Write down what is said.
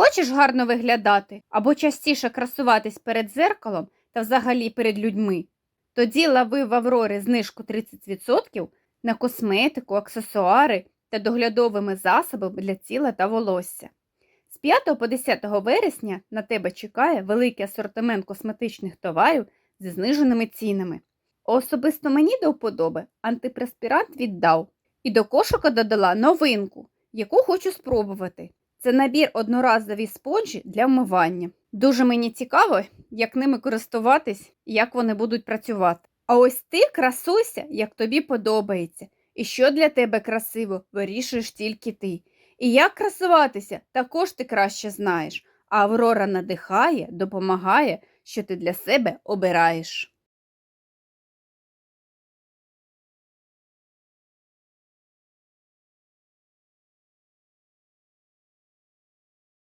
Хочеш гарно виглядати або частіше красуватись перед зеркалом та взагалі перед людьми? Тоді лави в Аврори знижку 30% на косметику, аксесуари та доглядовими засобами для тіла та волосся. З 5 по 10 вересня на тебе чекає великий асортимент косметичних товарів зі зниженими цінами. Особисто мені до вподоби антипреспірант віддав і до кошика додала новинку, яку хочу спробувати. Це набір одноразові спонжі для вмивання. Дуже мені цікаво, як ними користуватись як вони будуть працювати. А ось ти красуйся, як тобі подобається, і що для тебе красиво, вирішуєш тільки ти. І як красуватися, також ти краще знаєш. А Аврора надихає, допомагає, що ти для себе обираєш.